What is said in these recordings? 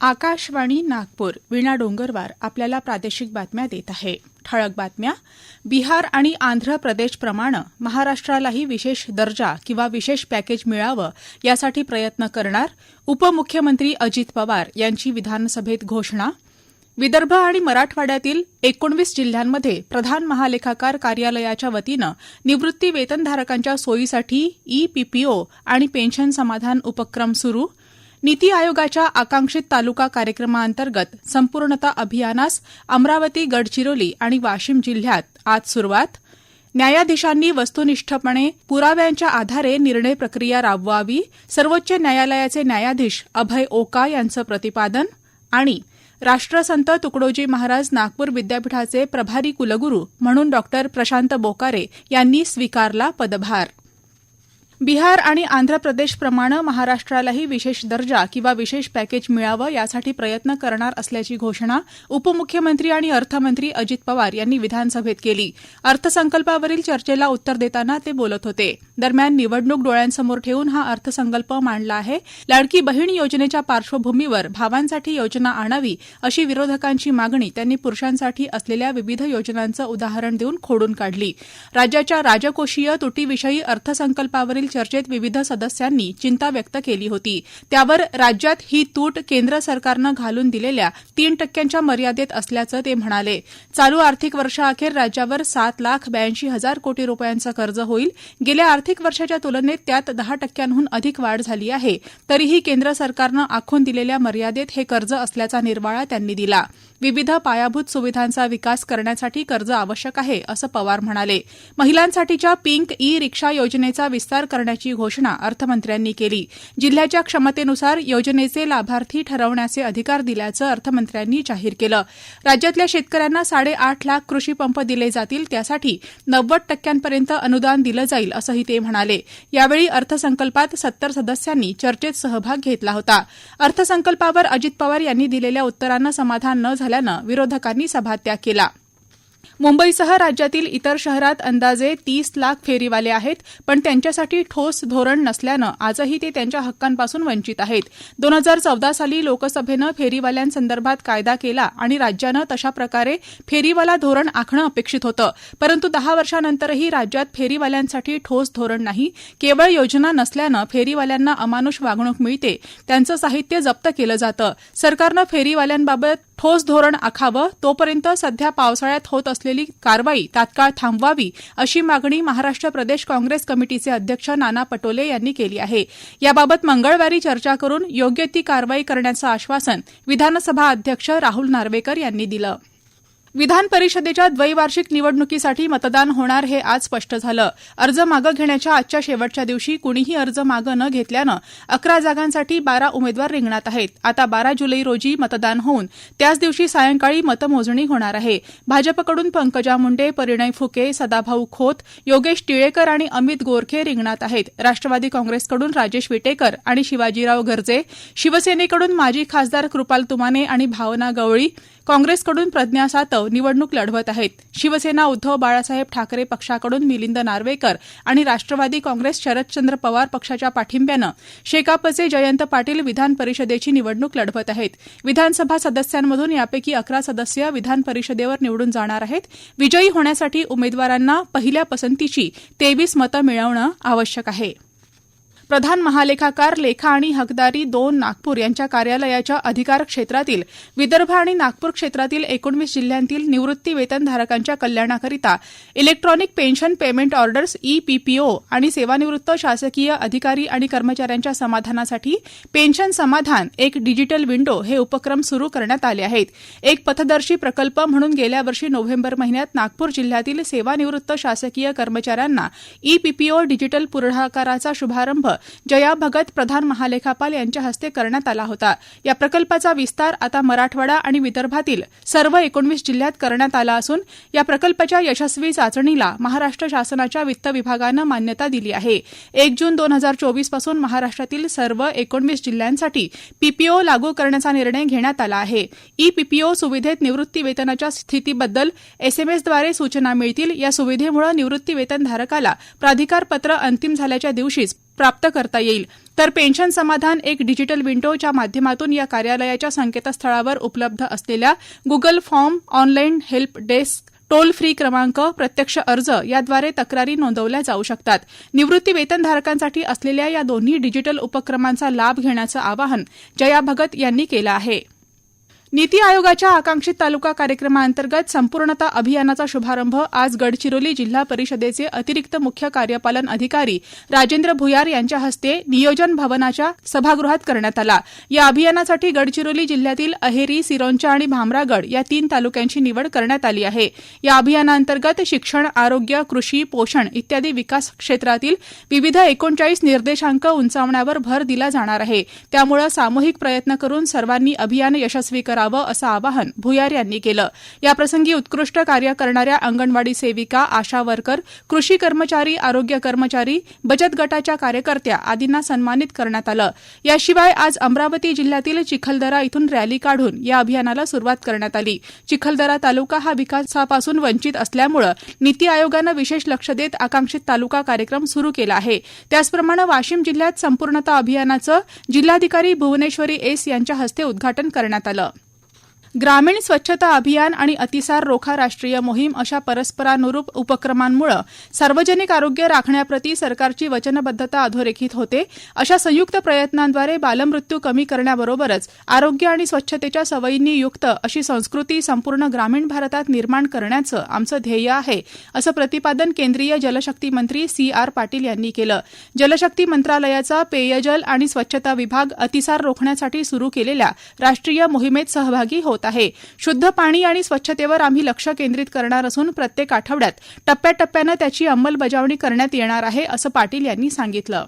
आकाशवाणी नागपूर वीणा डोंगरवार आपल्याला प्रादेशिक बातम्या देत आहे. ठळक बातम्या. बिहार आणि आंध्र प्रदेशप्रमाणे महाराष्ट्रालाही विशेष दर्जा किंवा विशेष पॅकेज मिळावं यासाठी प्रयत्न करणार उपमुख्यमंत्री अजित पवार यांची विधानसभेत घोषणा. विदर्भ आणि मराठवाड्यातील एकोणवीस जिल्ह्यांमध्ये प्रधान महालेखाकार कार्यालयाच्या वतीनं निवृत्ती वेतनधारकांच्या सोयीसाठी ई पीपीओ आणि पेन्शन समाधान उपक्रम सुरू. नीती आयोगाच्या आकांक्षित तालुका कार्यक्रमाअंतर्गत संपूर्णता अभियानास अमरावती गडचिरोली आणि वाशिम जिल्ह्यात आज सुरुवात. न्यायाधीशांनी वस्तुनिष्ठपणे पुराव्यांच्या आधारे निर्णय प्रक्रिया राबवावी सर्वोच्च न्यायालयाचे न्यायाधीश अभय ओका यांचं प्रतिपादन आणि राष्ट्रसंत तुकडोजी महाराज नागपूर विद्यापीठाचे प्रभारी कुलगुरू म्हणून डॉ प्रशांत बोकारे यांनी स्वीकारला पदभार. बिहार आणि आंध्र प्रदेशप्रमाणे महाराष्ट्रालाही विशेष दर्जा किंवा विशेष पॅकेज मिळावं यासाठी प्रयत्न करणार असल्याची घोषणा उपमुख्यमंत्री आणि अर्थमंत्री अजित पवार यांनी विधानसभेत केली. अर्थसंकल्पावरील चर्चेला उत्तर देताना ते बोलत होते. दरम्यान निवडणूक डोळ्यांसमोर ठेवून हा अर्थसंकल्प मांडला आहे. लाडकी बहीण योजनेच्या पार्श्वभूमीवर भावांसाठी योजना आणावी अशी विरोधकांची मागणी त्यांनी पुरुषांसाठी असलेल्या विविध योजनांचं उदाहरण देऊन खोडून काढली. राज्याच्या राजकोषीय तुटीविषयी अर्थसंकल्पावरील चर्चेत विविध सदस्यांनी चिंता व्यक्त केली होती. त्यावर राज्यात ही तूट केंद्र सरकारनं घालून दिलेल्या तीन टक्क्यांच्या मर्यादेत असल्याचं ते म्हणाले. चालू आर्थिक वर्षाअखेर राज्यावर सात लाख ब्याऐंशी हजार कोटी रुपयांचं कर्ज होईल. गेल्या आर्थिक वर्षाच्या तुलनेत त्यात दहा टक्क्यांहून अधिक वाढ झाली आहे. तरीही केंद्र सरकारनं आखून दिलेल्या मर्यादेत हे कर्ज असल्याचा निर्वाळा त्यांनी दिला. विविध पायाभूत सुविधांचा विकास करण्यासाठी कर्ज आवश्यक आहे असं पवार म्हणाले. महिलांसाठीच्या पिंक ई रिक्षा योजनेचा विस्तार करण्याची घोषणा अर्थमंत्र्यांनी केली. जिल्ह्याच्या क्षमतेनुसार योजनेचे लाभार्थी ठरवण्याचे अधिकार दिल्याचं अर्थमंत्र्यांनी जाहीर केलं. राज्यातल्या शेतकऱ्यांना साडेआठ लाख कृषी पंप दिले जातील त्यासाठी नव्वद टक्क्यांपर्यंत अनुदान दिलं जाईल असंही ते म्हणाले. यावेळी अर्थसंकल्पात सत्तर सदस्यांनी चर्चेत सहभाग घेतला होता. अर्थसंकल्पावर अजित पवार यांनी दिलेल्या उत्तरानं समाधान न झालं झाल्यानं विरोधकांनी सभात्याग केला. मुंबईसह राज्यातील इतर शहरात अंदाजे तीस लाख फेरीवाले आहेत पण त्यांच्यासाठी ठोस धोरण नसल्यानं आजही ते त्यांच्या हक्कांपासून वंचित आहेत. दोन हजार चौदा साली लोकसभेनं फेरीवाल्यांसंदर्भात कायदा केला आणि राज्यानं तशा प्रकारे फेरीवाला धोरण आखणं अपेक्षित होतं. परंतु दहा वर्षानंतरही राज्यात फेरीवाल्यांसाठी ठोस धोरण नाही. केवळ योजना नसल्यानं फेरीवाल्यांना अमानुष वागणूक मिळते. त्यांचं साहित्य जप्त केलं जातं. सरकारनं फेरीवाल्यांबाबत ठोस धोरण आखावं तोपर्यंत सध्या पावसाळ्यात होत असलेली कारवाई तात्काळ थांबवावी अशी मागणी महाराष्ट्र प्रदेश काँग्रेस कमिटीचे अध्यक्ष नाना पटोले यांनी केली आहे. याबाबत मंगळवारी चर्चा करून योग्य ती कारवाई करण्याचं आश्वासन विधानसभा अध्यक्ष राहुल नार्वेकर यांनी दिलं. विधान परिषदेच्या द्वैवार्षिक निवडणुकीसाठी मतदान होणार हे आज स्पष्ट झालं. अर्ज मागं घेण्याच्या आजच्या शेवटच्या दिवशी कुणीही अर्ज मागं न घेतल्यानं अकरा जागांसाठी बारा उमेदवार रिंगणात आहेत. आता बारा जुलै रोजी मतदान होऊन त्याच दिवशी सायंकाळी मतमोजणी होणार आहे. भाजपकडून पंकजा मुंडे परिणय फुके सदाभाऊ खोत योगेश टिळेकर आणि अमित गोरखे रिंगणात आहेत. राष्ट्रवादी काँग्रेसकडून राजेश विटेकर आणि शिवाजीराव गर्जे शिवसेनेकडून माजी खासदार कृपाल तुमाने आणि भावना गवळी काँग्रेसकडून प्रज्ञा सातव निवडणूक लढवत आहेत. शिवसेना उद्धव बाळासाहेब ठाकरे पक्षाकडून मिलिंद नार्वेकर आणि राष्ट्रवादी काँग्रेस शरदचंद्र पवार पक्षाच्या पाठिंब्यानं शेकापचे जयंत पाटील विधान परिषदेची निवडणूक लढवत आहेत. विधानसभा सदस्यांमधून यापैकी अकरा सदस्य विधान परिषदेवर निवडून जाणार आहेत. विजयी होण्यासाठी उमेदवारांना पहिल्या पसंतीची तेवीस मतं मिळवणं आवश्यक आहे. प्रधान महालेखाकार लेखा आणि हकदारी दोन नागपूर यांच्या कार्यालयाच्या अधिकार क्षेत्रातील विदर्भ आणि नागपूर क्षेत्रातील एकोणवीस जिल्ह्यांतील निवृत्ती वेतनधारकांच्या कल्याणाकरिता electronic pension payment orders E आणि सेवानिवृत्त शासकीय अधिकारी आणि कर्मचाऱ्यांच्या समाधानासाठी पेन्शन समाधान एक डिजिटल विंडो हे उपक्रम सुरू करण्यात आले आहेत. एक पथदर्शी प्रकल्प म्हणून गेल्या वर्षी नोव्हेंबर महिन्यात नागपूर जिल्ह्यातील सेवानिवृत्त शासकीय कर्मचाऱ्यांना ई डिजिटल पुरवठाकाराचा शुभारंभ जया भगत प्रधान महालेखापाल यांच्या हस्ते करण्यात आला होता. या प्रकल्पाचा विस्तार आता मराठवाडा आणि विदर्भातील सर्व एकोणवीस जिल्ह्यात करण्यात आला असून या प्रकल्पाच्या यशस्वी चाचणीला महाराष्ट्र शासनाच्या वित्त विभागानं मान्यता दिली आहे. एक जून दोन हजार चोवीसपासून महाराष्ट्रातील सर्व एकोणवीस जिल्ह्यांसाठी पीपीओ लागू करण्याचा निर्णय घेण्यात आला आहे. ई पीपीओ सुविधेत निवृत्ती वेतनाच्या स्थितीबद्दल एसएमएसद्वारे सूचना मिळतील. या सुविधेमुळे निवृत्ती वेतनधारकाला प्राधिकारपत्र अंतिम झाल्याच्या दिवशीच प्राप्त करता येईल. तर पेन्शन समाधान एक डिजिटल विंडोच्या माध्यमातून या कार्यालयाच्या संकेतस्थळावर उपलब्ध असलेल्या Google form online help desk toll free क्रमांक प्रत्यक्ष अर्ज याद्वारे तक्रारी नोंदवल्या जाऊ शकतात. निवृत्ती वेतनधारकांसाठी असलेल्या या दोन्ही डिजिटल उपक्रमांचा लाभ घेण्याचं आवाहन जया भगत यांनी केलं आहे. नीती आयोगाच्या आकांक्षित तालुका कार्यक्रमाअंतर्गत संपूर्णता अभियानाचा शुभारंभ आज गडचिरोली जिल्हा परिषदेचे अतिरिक्त मुख्य कार्यपालन अधिकारी राजेंद्र भुयार यांच्या हस्ते नियोजन भवनाच्या सभागृहात करण्यात आला. या अभियानासाठी गडचिरोली जिल्ह्यातील अहेरी सिरोंचा आणि भामरागड या तीन तालुक्यांची निवड करण्यात आली आहे. या अभियानाअंतर्गत शिक्षण आरोग्य कृषी पोषण इत्यादी विकास क्षेत्रातील विविध एकोणचाळीस निर्देशांक उंचावण्यावर भर दिला जाणार आहे. त्यामुळे सामूहिक प्रयत्न करून सर्वांनी अभियान यशस्वी करावं असं आवाहन भुयार यांनी केलं. याप्रसंगी उत्कृष्ट कार्य करणाऱ्या अंगणवाडी सेविका आशा वर्कर कृषी कर्मचारी आरोग्य कर्मचारी बचत गटाच्या कार्यकर्त्या आदींना सन्मानित करण्यात आलं. याशिवाय आज अमरावती जिल्ह्यातील चिखलदरा इथून रॅली काढून या अभियानाला सुरुवात करण्यात आली. चिखलदरा तालुका हा विकासापासून वंचित असल्यामुळे नीती आयोगानं विशेष लक्ष देत आकांक्षित तालुका कार्यक्रम सुरू केला आहे. त्याचप्रमाणे वाशिम जिल्ह्यात संपूर्णता अभियानाचं जिल्हाधिकारी भुवनेश्वरी एस यांच्या हस्ते उद्घाटन करण्यात आलं. ग्रामीण स्वच्छता अभियान आणि अतिसार रोखा राष्ट्रीय मोहीम अशा परस्परानुरूप उपक्रमांमुळे सार्वजनिक आरोग्य राखण्याप्रती सरकारची वचनबद्धता अधोरेखित होते. अशा संयुक्त प्रयत्नांद्वारे बालमृत्यू कमी करण्याबरोबरच आरोग्य आणि स्वच्छतेच्या सवयींनी युक्त अशी संस्कृती संपूर्ण ग्रामीण भारतात निर्माण करण्याचं आमचं ध्येय आहे असं प्रतिपादन केंद्रीय जलशक्ती मंत्री सी आर पाटील यांनी केलं. जलशक्ती मंत्रालयाचा पेयजल आणि स्वच्छता विभाग अतिसार रोखण्यासाठी सुरू केलेल्या राष्ट्रीय मोहिमेत सहभागी होत आहे. शुद्ध पाणी आणि स्वच्छतेवर आम्ही लक्ष केंद्रित करणार असून प्रत्येक आठवड्यात टप्प्याटप्प्यानं त्याची अंमलबजावणी करण्यात येणार आहे असं पाटील यांनी सांगितलं.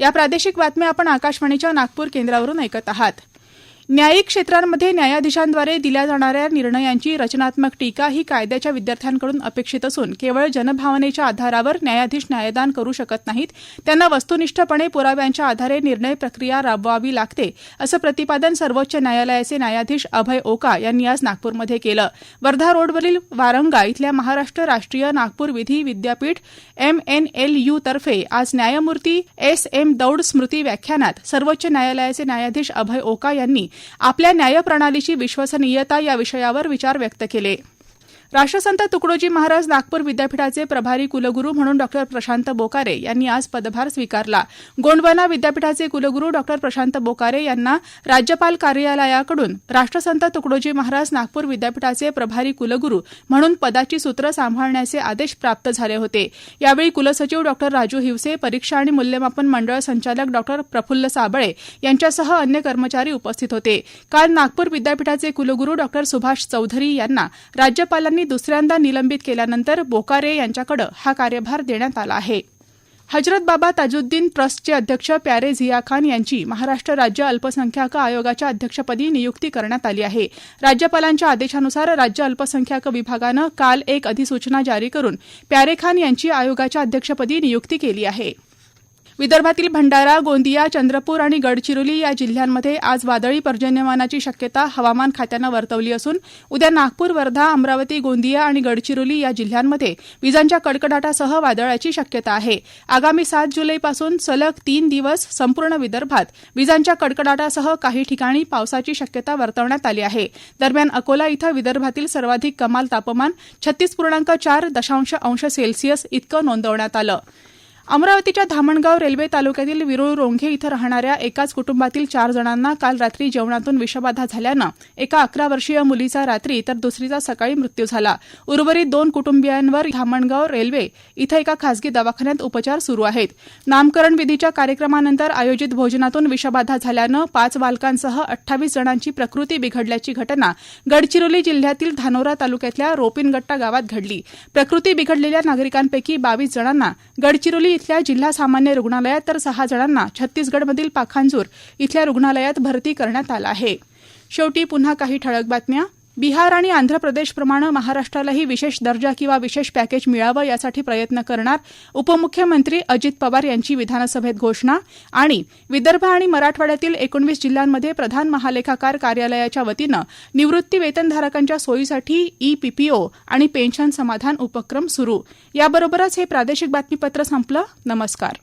या प्रादेशिक बातम्या आपण आकाशवाणीच्या नागपूर केंद्रावरून ऐकत आहात. न्यायिक क्षेत्रांमध्ये न्यायाधीशांद्वारे दिल्या जाणाऱ्या निर्णयांची रचनात्मक टीका ही कायद्याच्या विद्यार्थ्यांकडून अपेक्षित असून केवळ जनभावनेच्या आधारावर न्यायाधीश न्यायदान करू शकत नाहीत. त्यांना वस्तुनिष्ठपणे पुराव्यांच्या आधारे निर्णय प्रक्रिया राबवावी लागते असं प्रतिपादन सर्वोच्च न्यायालयाचे न्यायाधीश अभय ओका यांनी आज नागपूरमध्ये केलं. वर्धा रोडवरील वारंगा इथल्या महाराष्ट्र राष्ट्रीय नागपूर विधी विद्यापीठ एम एन एल यू तर्फे आज न्यायमूर्ती एस एम दौड स्मृती व्याख्यानात सर्वोच्च न्यायालयाचे न्यायाधीश अभय ओका यांनी आपल्या न्यायप्रणालीची विश्वसनीयता या विषयावर विचार व्यक्त केले. राष्ट्रसंत तुकडोजी महाराज नागपूर विद्यापीठाचे प्रभारी कुलगुरू म्हणून डॉ. प्रशांत बोकारे यांनी आज पदभार स्वीकारला. गोंडवाना विद्यापीठाचे कुलगुरू डॉ. प्रशांत बोकारे यांना राज्यपाल कार्यालयाकडून राष्ट्रसंत तुकडोजी महाराज नागपूर विद्यापीठाचे प्रभारी कुलगुरू म्हणून पदाची सूत्र सांभाळण्याचे आदेश प्राप्त झाले होते. यावेळी कुलसचिव डॉ. राजू हिवसे परीक्षा आणि मूल्यमापन मंडळ संचालक डॉ. प्रफुल्ल साबळे यांच्यासह अन्य कर्मचारी उपस्थित होते. काल नागपूर विद्यापीठाचे कुलगुरू डॉ. सुभाष चौधरी यांना राज्यपालांनी दुसऱ्यांदा निलंबित केल्यानंतर बोकारे यांच्याकडे हा कार्यभार देण्यात आला आहे. हजरत बाबा ताजुद्दीन ट्रस्टचे अध्यक्ष प्यारे झिया खान यांची महाराष्ट्र राज्य अल्पसंख्याक आयोगाच्या अध्यक्षपदी नियुक्ती करण्यात आली आहे. राज्यपालांच्या आदेशानुसार राज्य अल्पसंख्याक विभागानं काल एक अधिसूचना जारी करून प्यारे खान यांची आयोगाच्या अध्यक्षपदी नियुक्ती केली आहे. विदर्भातील भंडारा गोंदिया चंद्रपूर आणि गडचिरोली या जिल्ह्यांमध्ये आज वादळी पर्जन्यमानाची शक्यता हवामान खात्यानं वर्तवली असून उद्या नागपूर वर्धा अमरावती गोंदिया आणि गडचिरोली या जिल्ह्यांमध्ये विजांच्या कडकडाटासह वादळाची शक्यता आहे. आगामी सात जुलैपासून सलग तीन दिवस संपूर्ण विदर्भात विजांच्या कडकडाटासह काही ठिकाणी पावसाची शक्यता वर्तवण्यात आली आहे. दरम्यान अकोला इथं विदर्भातील सर्वाधिक कमाल तापमान छत्तीस पूर्णांक चार दशांश अंश सेल्सिअस इतकं नोंदवण्यात आलं. अमरावतीच्या धामणगाव रेल्वे तालुक्यातील विरुळ रोंघे इथं राहणाऱ्या एकाच कुटुंबातील चार जणांना काल रात्री जेवणातून विषबाधा झाल्यानं एका अकरा वर्षीय मुलीचा रात्री तर दुसरीचा सकाळी मृत्यू झाला. उर्वरित दोन कुटुंबियांवर धामणगाव रेल्वे इथं एका खासगी दवाखान्यात उपचार सुरू आहेत. नामकरण विधीच्या कार्यक्रमानंतर आयोजित भोजनातून विषबाधा झाल्यानं पाच बालकांसह अठ्ठावीस जणांची प्रकृती बिघडल्याची घटना गडचिरोली जिल्ह्यातील धानोरा तालुक्यातल्या रोपिनगट्टा गावात घडली. प्रकृती बिघडलेल्या नागरिकांपैकी बावीस जणांना गडचिरोली इथल्या जिल्हा सामान्य रुग्णालयात तर सहा जणांना छत्तीसगडमधील पाखांजूर इथल्या रुग्णालयात भरती करण्यात आलं आहे. शेवटी पुन्हा काही ठळक बातम्या. बिहार आणि आंध्र प्रदेशप्रमाणे महाराष्ट्रालाही विशेष दर्जा किंवा विशेष पॅकेज मिळावं यासाठी प्रयत्न करणार उपमुख्यमंत्री अजित पवार यांची विधानसभेत घोषणा आणि विदर्भ आणि मराठवाड्यातील एकोणवीस जिल्ह्यांमध्ये प्रधान महालेखाकार कार्यालयाच्या वतीनं निवृत्ती वेतनधारकांच्या सोयीसाठी ई पीपीओ आणि पेन्शन समाधान उपक्रम सुरू. याबरोबरच हे प्रादेशिक बातमीपत्र संपलं. नमस्कार.